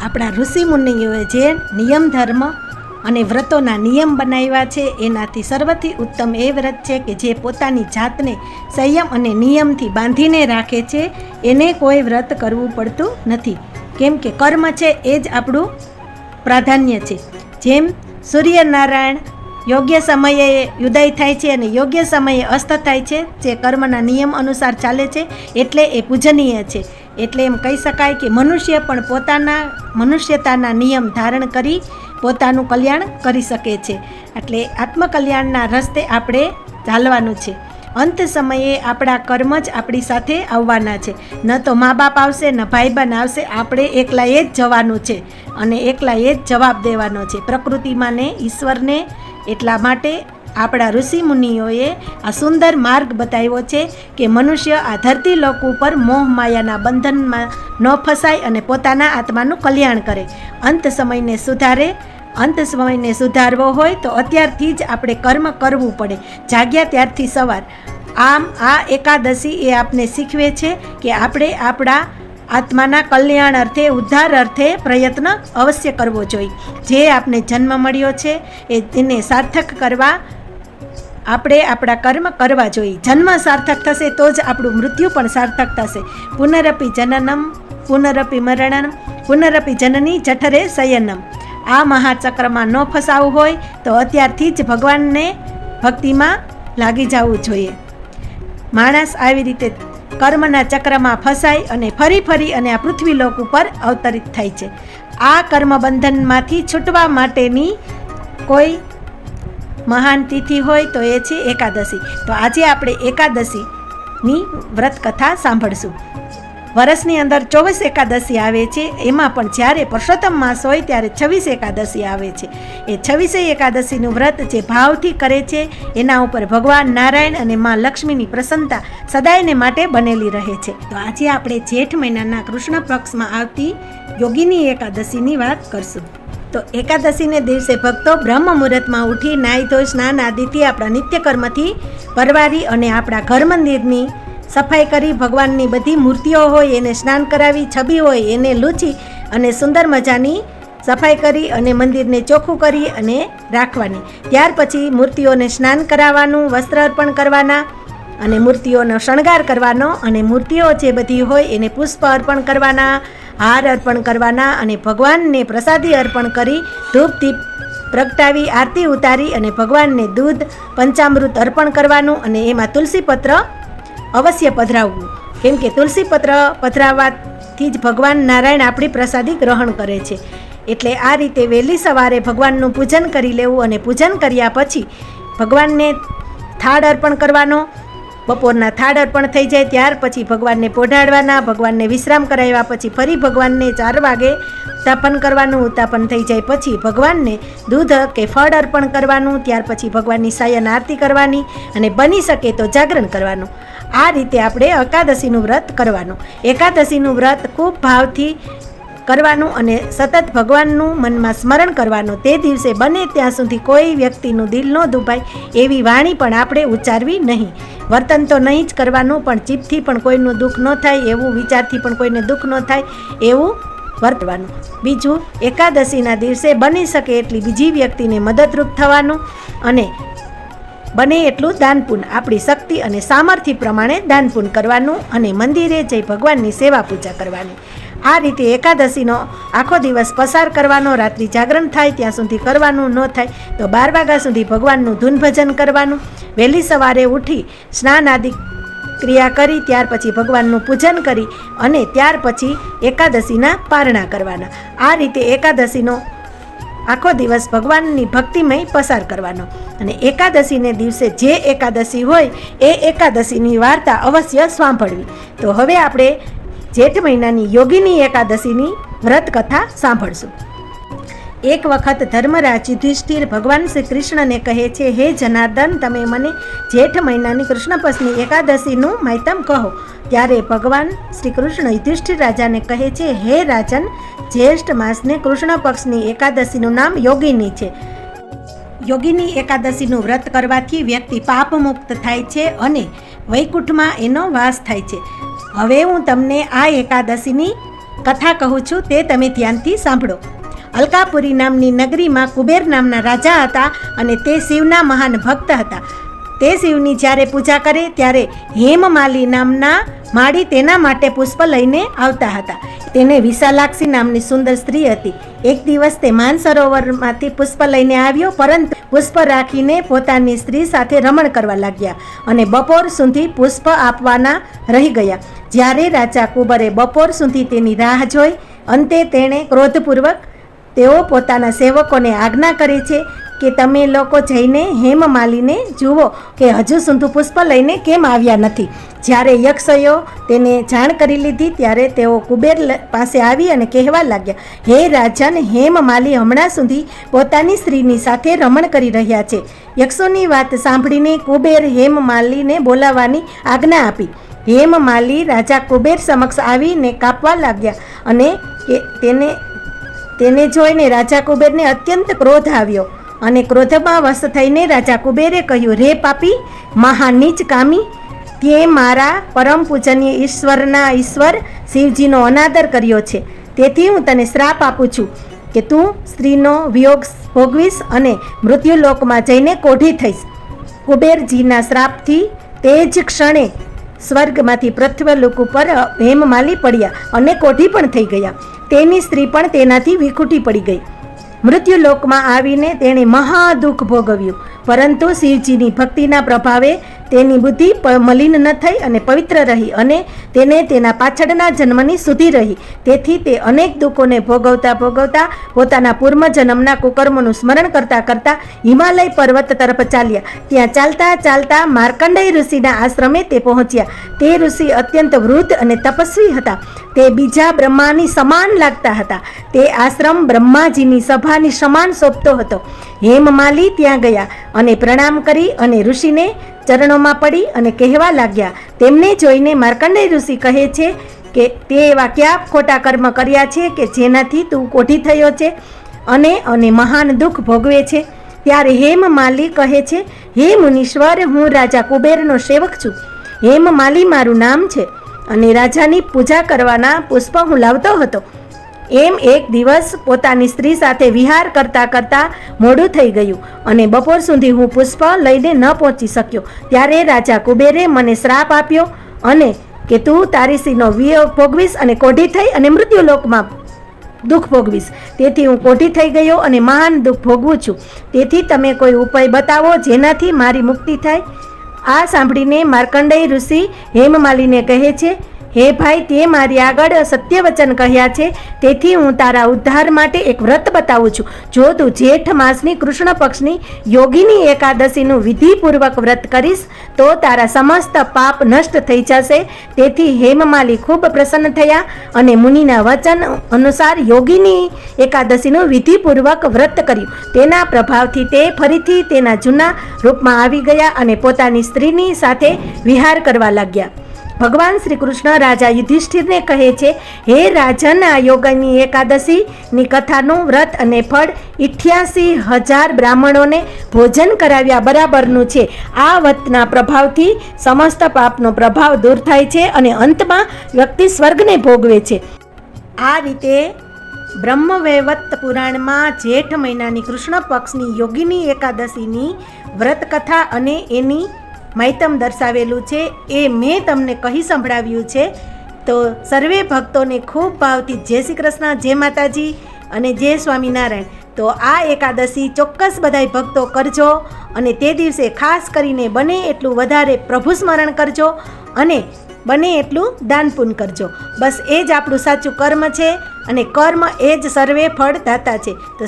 આપણા ઋષિ મુનિઓએ જે નિયમ ધર્મ અને વ્રતોના નિયમ બનાવ્યા છે, એનાથી સર્વથી ઉત્તમ એ વ્રત છે કે જે પોતાની જાતને સંયમ અને નિયમથી બાંધીને રાખે છે. એને કોઈ વ્રત કરવું પડતું નથી. કેમ કે કર્મ છે એ જ આપણું પ્રાધાન્ય છે. જેમ સૂર્યનારાયણ યોગ્ય સમયે ઉદય થાય છે અને યોગ્ય સમયે અસ્ત થાય છે, જે કર્મના નિયમ અનુસાર ચાલે છે, એટલે એ પૂજનીય છે. એટલે એમ કહી શકાય કે મનુષ્ય પણ પોતાના, મનુષ્યતાના નિયમ ધારણ કરી પોતાનું કલ્યાણ કરી શકે છે. એટલે આત્મકલ્યાણના રસ્તે આપણે ચાલવાનું છે. અંત સમયે આપણા કર્મ જ આપણી સાથે આવવાના છે. ન તો મા બાપ આવશે, ન ભાઈબંધ આવશે, આપણે એકલાએ જ જવાનું છે અને એકલાએ જ જવાબ દેવાનો છે. પ્રકૃતિમાં ને ઈશ્વરને એટલા માટે આપણા ઋષિ મુનિઓએ આ સુંદર માર્ગ બતાવ્યો છે કે મનુષ્ય આ ધરતી લોક ઉપર મોહ માયાના બંધનમાં ન ફસાય અને પોતાના આત્માનું કલ્યાણ કરે. અંત સમયને સુધારે, અંત સમયને સુધારવો હોય તો અત્યારથી જ આપણે કર્મ કરવું પડે. જાગ્યા ત્યારથી સવાર. આમ આ એકાદશી એ આપને શીખવે છે કે આપણે આપણા આત્માના કલ્યાણ અર્થે, ઉદ્ધાર અર્થે પ્રયત્ન અવશ્ય કરવો જોઈએ. જે આપને જન્મ મળ્યો છે, એ તેને સાર્થક કરવા આપણે આપણા કર્મ કરવા જોઈએ. જન્મ સાર્થક થશે તો જ આપણું મૃત્યુ પણ સાર્થક થશે. પુનરપી જનનમ, પુનરપી મરણમ, પુનરપી જનની જઠરે શયનમ. આ મહાચક્રમાં ન ફસાવું હોય તો અત્યારથી જ ભગવાનને ભક્તિમાં લાગી જવું જોઈએ. માણસ આવી રીતે કર્મના ચક્રમાં ફસાય અને ફરી ફરી અને આ પૃથ્વીલોક ઉપર અવતરિત થાય છે. આ કર્મ બંધનમાંથી છૂટવા માટેની કોઈ મહાન તિથિ હોય તો એ છે એકાદશી. તો આજે આપણે એકાદશીની વ્રત કથા સાંભળશું. વર્ષની અંદર ચોવીસ એકાદશી આવે છે, એમાં પણ જ્યારે પુરુષોત્તમ માસ હોય ત્યારે છવ્વીસ એકાદશી આવે છે. એ છવ્વીસે એકાદશીનું વ્રત જે ભાવથી કરે છે, એના ઉપર ભગવાન નારાયણ અને મા લક્ષ્મીની પ્રસન્નતા સદાયને માટે બનેલી રહે છે. તો આજે આપણે જેઠ મહિનાના કૃષ્ણ પક્ષમાં આવતી યોગીની એકાદશીની વાત કરશું. તો એકાદશીને દિવસે ભક્તો બ્રહ્મ મુહૂર્તમાં ઉઠી નાહી ધોઈ સ્નાન આદિથી આપણા નિત્યકર્મથી પરવારી અને આપણા ઘર મંદિરની સફાઈ કરી ભગવાનની બધી મૂર્તિઓ હોય એને સ્નાન કરાવી, છબી હોય એને લૂછી અને સુંદર મજાની સફાઈ કરી અને મંદિરને ચોખ્ખું કરી અને રાખવાની. ત્યાર પછી મૂર્તિઓને સ્નાન કરાવવાનું, વસ્ત્ર અર્પણ કરવાના અને મૂર્તિઓનો શણગાર કરવાનો અને મૂર્તિઓ જે બધી હોય એને પુષ્પ અર્પણ કરવાના હાર અર્પણ કરવાના અને ભગવાનને પ્રસાદી અર્પણ કરી ધૂપ દીપ પ્રગટાવી, આરતી ઉતારી અને ભગવાનને દૂધ, પંચામૃત અર્પણ કરવાનું અને એમાં તુલસી પત્ર અવશ્ય પધરાવવું. કેમ કે તુલસી પત્ર પધરાવવાથી જ ભગવાન નારાયણ આપણી પ્રસાદી ગ્રહણ કરે છે. એટલે આ રીતે વહેલી સવારે ભગવાનનું પૂજન કરી લેવું અને પૂજન કર્યા પછી ભગવાનને થાળ અર્પણ કરવાનો બપોરના થાળ અર્પણ થઈ જાય ત્યાર પછી ભગવાનને પોઢાડવાના, ભગવાનને વિશ્રામ કરાવ્યા પછી ફરી ભગવાનને ચાર વાગે ઉત્તાપન કરવાનું ઉત્તાપન થઈ જાય પછી ભગવાનને દૂધ કે ફળ અર્પણ કરવાનું, ત્યાર પછી ભગવાનની સાયન આરતી કરવાની અને બની શકે તો જાગરણ કરવાનું. આ રીતે આપણે એકાદશીનું વ્રત કરવાનું. એકાદશીનું વ્રત ખૂબ ભાવથી કરવાનું અને સતત ભગવાનનું મનમાં સ્મરણ કરવાનું. તે દિવસે બને ત્યાં સુધી કોઈ વ્યક્તિનું દિલ ન દુભાય, એવી વાણી પણ આપણે ઉચ્ચારવી નહીં. વર્તન તો નહીં જ કરવાનું, પણ ચીપથી પણ કોઈનું દુઃખ ન થાય, એવું વિચારથી પણ કોઈને દુઃખ ન થાય, એવું વર્તવાનું. બીજું, એકાદશીના દિવસે બની શકે એટલી બીજી વ્યક્તિને મદદરૂપ થવાનું અને બને એટલું દાનપુન. આપણી શક્તિ અને સામર્થ્ય પ્રમાણે દાનપુન કરવાનું અને મંદિરે જઈ ભગવાનની સેવા પૂજા કરવાની. આ રીતે એકાદશીનો આખો દિવસ પસાર કરવાનો, રાત્રિ જાગરણ થાય, ત્યાં સુધી કરવાનું ન થાય, તો બાર વાગ્યા સુધી ભગવાનનું ધૂન ભજન કરવાનું. વહેલી સવારે ઉઠી સ્નાન આદિ ક્રિયા કરી, ત્યાર પછી ભગવાનનું પૂજન કરી અને ત્યાર પછી એકાદશીના પારણા કરવાના. આ રીતે એકાદશીનો આખો દિવસ ભગવાનની ભક્તિમય પસાર કરવાનો. અને એકાદશીને દિવસે જે એકાદશી હોય, એ એકાદશીની વાર્તા અવશ્ય સાંભળવી. તો હવે આપણે જેઠ મહિનાની યોગીની એકાદશીની વ્રત કથા સાંભળશું. એક વખત ધર્મરાજ યુધિષ્ઠિર ભગવાન શ્રી કૃષ્ણને કહે છે, હે જનાર્દન, તમે મને જેઠ મહિનાની કૃષ્ણપક્ષની એકાદશીનું માહિતમ કહો. ત્યારે ભગવાન શ્રી કૃષ્ણ યુધિષ્ઠિર રાજાને કહે છે, હે રાજન, જ્યેષ્ઠ માસને કૃષ્ણ પક્ષની એકાદશીનું નામ યોગીની છે. યોગીની એકાદશીનું વ્રત કરવાથી વ્યક્તિ પાપમુક્ત થાય છે અને વૈકુંઠમાં એનો વાસ થાય છે. હવે હું તમને આ એકાદશીની કથા કહું છું, તે તમે ધ્યાનથી સાંભળો. અલકાપુરી નામની નગરીમાં કુબેર નામના રાજા હતા અને તે શિવના મહાન ભક્ત હતા. તે શિવની જ્યારે પૂજા કરે, ત્યારે હેમમાલી નામના માળી તેના માટે પુષ્પ લઈને આવતા હતા. તેને વિશાલાક્ષી નામની સુંદર સ્ત્રી હતી. એક દિવસ તે માનસરોવરમાંથી પુષ્પ લઈને આવ્યો, પરંતુ પુષ્પ રાખીને પોતાની સ્ત્રી સાથે રમણ કરવા લાગ્યા અને બપોર સુધી પુષ્પ આપવાના રહી ગયા. જ્યારે રાજા કુબરે બપોર સુધી તેની રાહ જોઈ, અંતે તેણે ક્રોધપૂર્વક તેઓ પોતાના સેવકોને આજ્ઞા કરી છે કે તમે લોકો જઈને હેમમાલીને જુઓ કે હજુ સુધી પુષ્પ લઈને કેમ આવ્યા નથી. જ્યારે યક્ષયો તેને જાણ કરી લીધી, ત્યારે તેઓ કુબેર પાસે આવી અને કહેવા લાગ્યા, હે રાજન હેમમાલી હમણાં સુધી પોતાની સ્ત્રીની સાથે રમણ કરી રહ્યા છે. યક્ષોની વાત સાંભળીને કુબેર હેમમાલીને બોલાવવાની આજ્ઞા આપી. હેમમાલી રાજા કુબેર સમક્ષ આવીને કાપવા લાગ્યા અને તેને તેને જોઈને રાજા કુબેરને અત્યંત ક્રોધ આવ્યો. અને ક્રોધમાં વશ થઈને રાજા કુબેરે કહ્યું, રે પાપી મહાનીચ કામી તે મારા પરમ પૂજનીય ઈશ્વરના ઈશ્વર શિવજીનો અનાદર કર્યો છે. તેથી હું તને શ્રાપ આપું છું કે તું સ્ત્રીનો વિયોગ ભોગવીશ અને મૃત્યુલોકમાં જઈને કોઢી થઈશ. કુબેરજીના શ્રાપથી તે જ ક્ષણે સ્વર્ગમાંથી પૃથ્વીલોક ઉપર હેમમાલી પડ્યા અને કોઠી પણ થઈ ગયા. તેની સ્ત્રી પણ તેનાથી વિખૂટી પડી ગઈ. મૃત્યુલોકમાં આવીને તેણે મહાદુઃખ ભોગવ્યું. પરંતુ શિવજીની ભક્તિના પ્રભાવે તેની બુદ્ધિ મલિન ન થઈ અને પવિત્ર રહી અને તેને તેના પાછળના જન્મની સુધી રહી. તેથી તે અનેક દુઃખોને ભોગવતા ભોગવતા પોતાના પૂર્વજન્મના કુકર્મોનું સ્મરણ કરતા કરતા હિમાલય પર્વત તરફ ચાલ્યા. ત્યાં ચાલતા ચાલતા માર્કંડેય ઋષિના આશ્રમે તે પહોંચ્યા. તે ઋષિ અત્યંત વૃદ્ધ અને તપસ્વી હતા. તે બીજા બ્રહ્માની સમાન લાગતા હતા. તે આશ્રમ બ્રહ્માજીની સભાની સમાન શોભતો હતો. હેમમાલી ત્યાં ગયા અને પ્રણામ કરી અને ઋષિને ચરણોમાં પડી અને કહેવા લાગ્યા, તેમને જોઈને માર્કંડેય ઋષિ કહે છે કે તે એવા કયા ખોટા કર્મ કર્યા છે કે જેનાથી તું કોઠી થયો છે અને અને મહાન દુઃખ ભોગવે છે. ત્યારે હેમ માલી કહે છે, હે મુનીશ્વર, હું રાજા કુબેરનો સેવક છું. હેમ માલી મારું નામ છે અને રાજાની પૂજા કરવાના પુષ્પ હું લાવતો હતો. એમ એક દિવસ પોતાની સ્ત્રી સાથે વિહાર કરતા કરતા મોડું થઈ ગયું અને બપોર સુધી હું પુષ્પ લઈને ન પહોંચી શક્યો. ત્યારે રાજા કુબેરે મને શ્રાપ આપ્યો અને કે તું તારી સ્ત્રીનો વિયોગ ભોગવીશ અને કોઢી થઈ અને મૃત્યુલોકમાં દુઃખ ભોગવીશ. તેથી હું કોઠી થઈ ગયો અને મહાન દુઃખ ભોગવું છું. તેથી તમે કોઈ ઉપાય બતાવો જેનાથી મારી મુક્તિ થાય? આ સાંભળીને માર્કંડેય ઋષિ હેમમાલીને કહે છે હે ભાઈ, તે મારી આગળ સત્ય વચન કહ્યા છે. તેથી હું તારા ઉદ્ધાર માટે એક વ્રત બતાવું છું. જો તું જેઠ માસની કૃષ્ણ પક્ષની યોગીની એકાદશીનું વિધિપૂર્વક વ્રત કરીશ, તો તારા સમસ્ત પાપ નષ્ટ થઈ જશે. તેથી હેમમાલી ખૂબ પ્રસન્ન થયા અને મુનિના વચન અનુસાર યોગીની એકાદશીનું વિધિપૂર્વક વ્રત કર્યું. તેના પ્રભાવથી તે ફરીથી તેના જૂના રૂપમાં આવી ગયા અને પોતાની સ્ત્રીની સાથે વિહાર કરવા લાગ્યા. ભગવાન શ્રી કૃષ્ણ રાજા યુધિષ્ઠિરને કહે છે, હે રાજન, આ યોગની એકાદશીની કથાનું વ્રત અને ફળ ઇઠ્યાસી હજાર બ્રાહ્મણોને ભોજન કરાવ્યા બરાબરનું છે. આ વ્રતના પ્રભાવથી સમસ્ત પાપનો પ્રભાવ દૂર થાય છે અને અંતમાં વ્યક્તિ સ્વર્ગને ભોગવે છે. આ રીતે બ્રહ્મવૈવત પુરાણમાં જેઠ મહિનાની કૃષ્ણ પક્ષની યોગીની એકાદશીની વ્રત કથા અને એની માહિતમ દર્શાવેલું છે, એ મેં તમને કહી સંભળાવ્યું છે. તો સર્વે ભક્તોને ખૂબ ભાવથી જય શ્રી કૃષ્ણ, જય માતાજી અને જય સ્વામિનારાયણ. તો આ એકાદશી ચોક્કસ બધાય ભક્તો કરજો અને તે દિવસે ખાસ કરીને બને એટલું વધારે પ્રભુ સ્મરણ કરજો અને બને એટલું દાન પુણ્ય કરજો. બસ એ જ આપણું સાચું કર્મ છે અને કર્મ એ જ સર્વે ફળ દાતા છે. તો